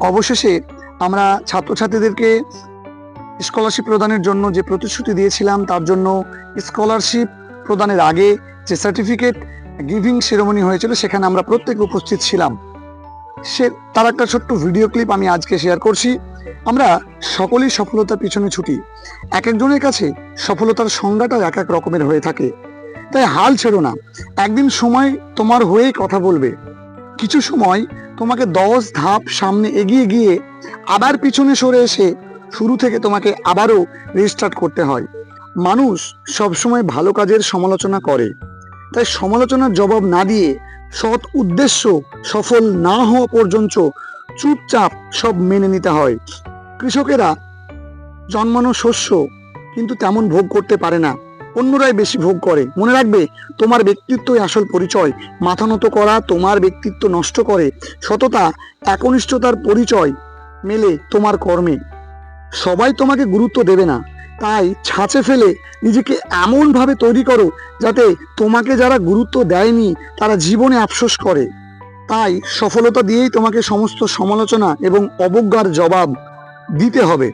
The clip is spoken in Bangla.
অবশেষে আমরা ছাত্রছাত্রীদেরকে স্কলারশিপ প্রদানের জন্য যে প্রতিশ্রুতি দিয়েছিলাম, তার জন্য স্কলারশিপ প্রদানের আগে যে সার্টিফিকেট গিভিং সেরেমনি হয়েছিল, সেখানে আমরা প্রত্যেকে উপস্থিত ছিলাম। সে, তার একটা ছোট্ট ভিডিও ক্লিপ আমি আজকে শেয়ার করছি। আমরা সকলেই সফলতার পিছনে ছুটি। এক একজনের কাছে সফলতার সংজ্ঞাটা এক এক রকমের হয়ে থাকে। তাই হাল ছেড়ো না। একদিন সময় তোমার হয়েই কথা বলবে। কিছু সময় তোমাকে দশ ধাপ সামনে এগিয়ে গিয়ে আবার পিছনে সরে এসে শুরু থেকে তোমাকে আবারও রিস্টার্ট করতে হয়। মানুষ সবসময় ভালো কাজের সমালোচনা করে। তাই সমালোচনার জবাব না দিয়ে সৎ উদ্দেশ্য সফল না হওয়া পর্যন্ত চুপচাপ সব মেনে নিতে হয়। কৃষকেরা জন্মানো শস্য কিন্তু তেমন ভোগ করতে পারে না। অন্যরাই বেশি ভোগ করে। মনে রাখবে, তোমার ব্যক্তিত্বই আসল পরিচয়। মাথা নত করা তোমার ব্যক্তিত্ব নষ্ট করে। সততা, একনিষ্ঠতার পরিচয় মেলে তোমার কর্মে। সবাই তোমাকে গুরুত্ব দেবে না। তাই ছাঁচে ফেলে নিজেকে এমনভাবে তৈরি করো যাতে তোমাকে যারা গুরুত্ব দেয়নি, তারা জীবনে আফসোস করে। তাই সফলতা দিয়েই তোমাকে সমস্ত সমালোচনা এবং অবজ্ঞার জবাব দিতে হবে।